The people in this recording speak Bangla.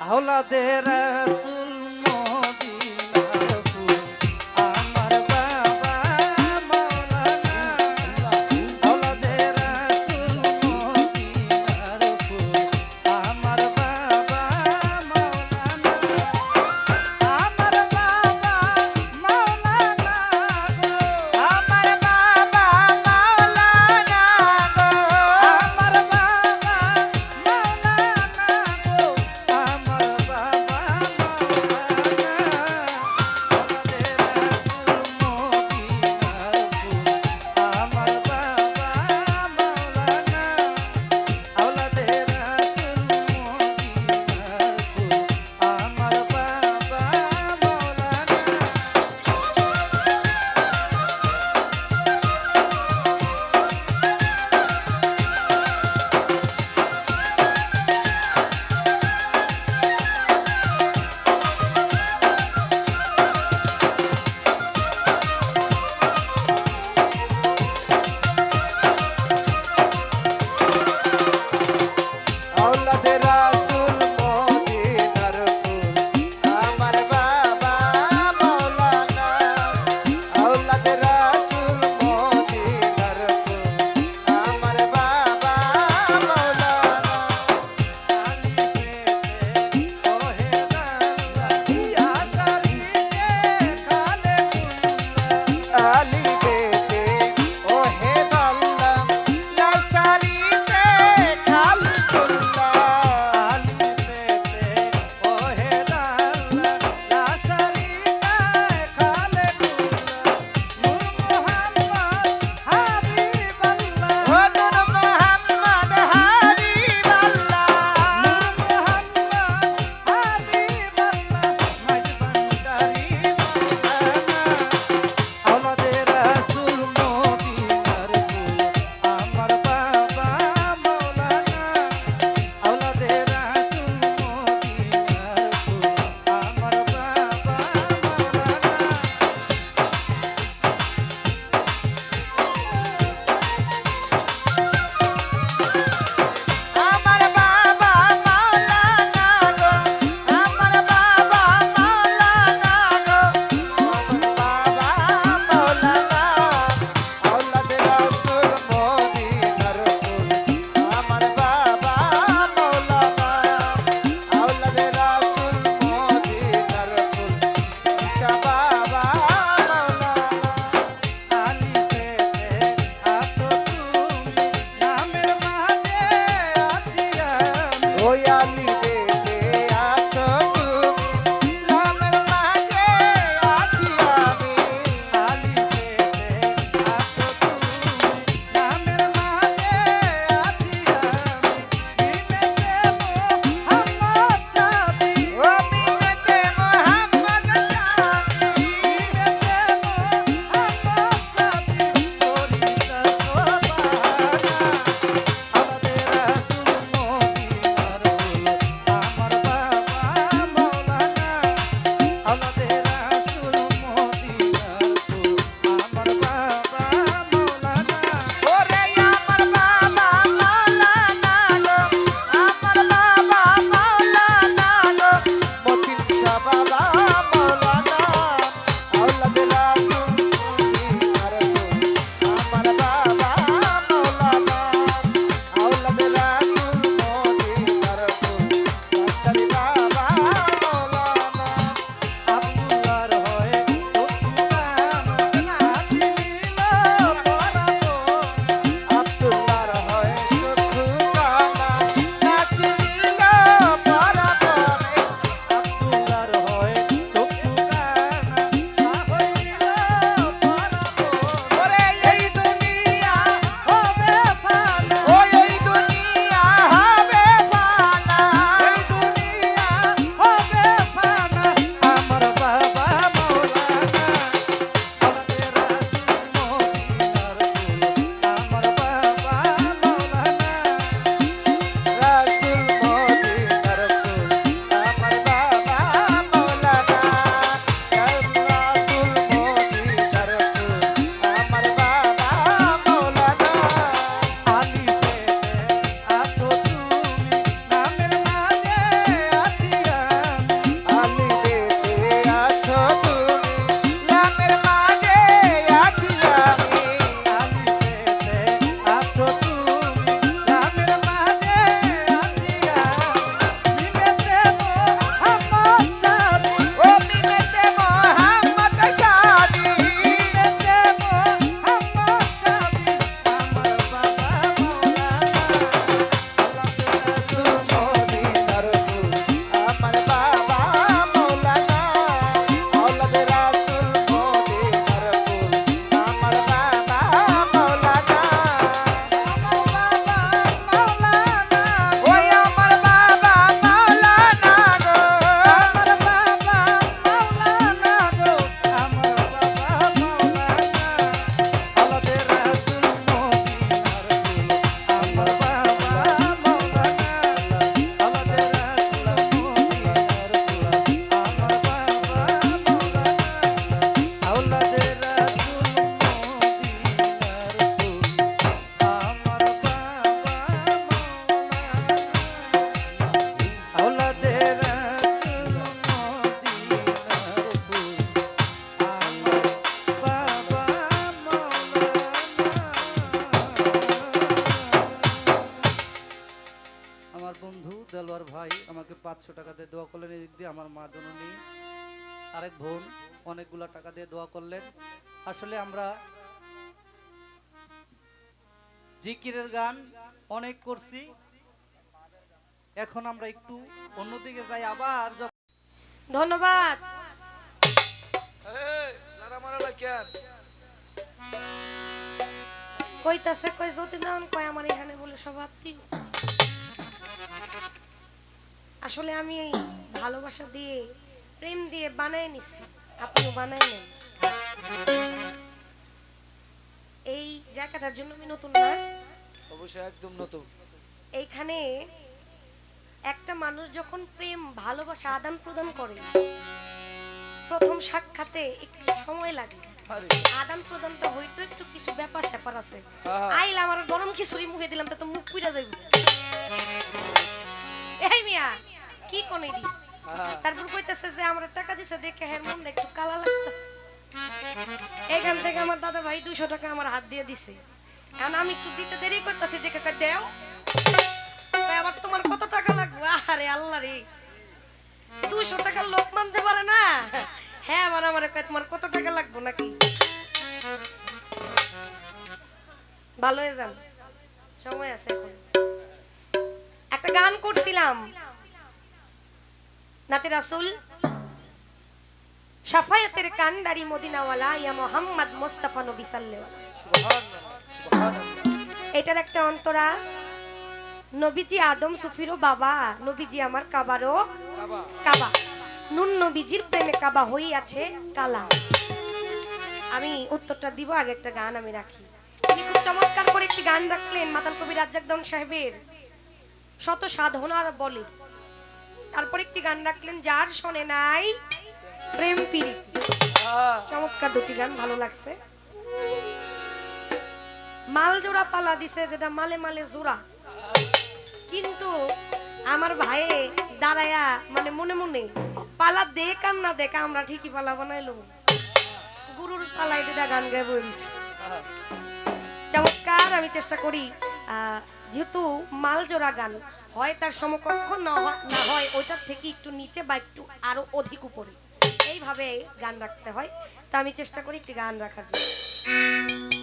আওলাদের রাসূল আমাকে পাঁচশো টাকা দিয়ে দোয়া করলেন এদিক দিয়ে আমার মা জননী আরেক বোন অনেকগুলা টাকা দিয়ে দোয়া করলেন। আসলে আমরা জিকিরের গান অনেক করছি। এখন আমরা একটু অন্যদিকে যাই আবার ধন্যবাদ। কইতাছে কই যতীন কয় আমার এখানে বলে সব আত্মীয়। আসলে আমি এই ভালোবাসা দিয়ে প্রেম দিয়ে বানায় নিছি। আপনিও বানায় নেন। এই জায়গাটার জন্য আমি নতুন না? অবশ্যই একদম নতুন। এইখানে একটা মানুষ যখন প্রেম ভালোবাসা আদান প্রদান করে প্রথম সাক্ষাতে একটু সময় লাগে। আদান প্রদানটা হয়তো একটু কিছু ব্যাপার স্যাপার আছে। আইলা আমার গরম খিচুড়ি মুখে দিলাম তা তো মুখ পুইরা যাইব। এই মিয়া কি কোন দি তারপর কইতাছে যে আমরা টাকা দিছে দেখে হ্যাঁ মনটা একটু কালা লাগতেছে। এখান থেকে আমার দাদা ভাই দুইশো টাকা আমার হাত দিয়ে দিছে। এখন আমি একটু দিতে দেরি করতেছি দেখে দেও। আবার তোমার কত টাকা লাগবে? আরে আল্লাহ রে। দুইশো টাকার লোক মানতে পারে না। হ্যাঁ আবার আমার তোমার কত টাকা লাগবে নাকি? ভালো হয়ে যান। সময় আছে এখন। একটা গান করছিলাম। নাতে রাসুল সাফায়াতের কান্ডারি মদিনাওয়ালা ইয়া মোহাম্মদ মোস্তাফা নবী সাল্লেওয়ালা। এটার একটা অন্তরা নবীজি আদম সুফিরও বাবা নবীজি আমার কাবারও কাবা। নুন নবীজির প্রেমে কাবা হই আছে কালা। আমি উত্তরটা দিব আগে একটা গান আমি রাখি। তিনি খুব চমৎকার করে একটি গান রাখলেন মাতাল কবি রাজ্জাকদম সাহেবের। শত সাধনার বলে তারপর একটি গান রাখলেন যার শোনে নাই প্রেম পীড়িত আহা, চমৎকার দুটি গান ভালো লাগছে। মাল জোড়া পালা দিছে যেটা মালে মালে জোড়া। কিন্তু আমার ভাইয়ে দাঁড়ায়া মানে মনে মনে পালা দেখ আর না দেখ আমরা ঠিকই পালা বানাইলো। গুরুর পালায় যেটা গান গায়ে বলিস চমৎকার আমি চেষ্টা করি আহ, যেহেতু মাল জোড়া গান হয় তার সমকক্ষ, না হয়- ওইটার থেকে একটু নিচে বা একটু আরও অধিক উপরে। এইভাবে গান রাখতে হয়। তা আমি চেষ্টা করি একটি গান রাখার জন্য।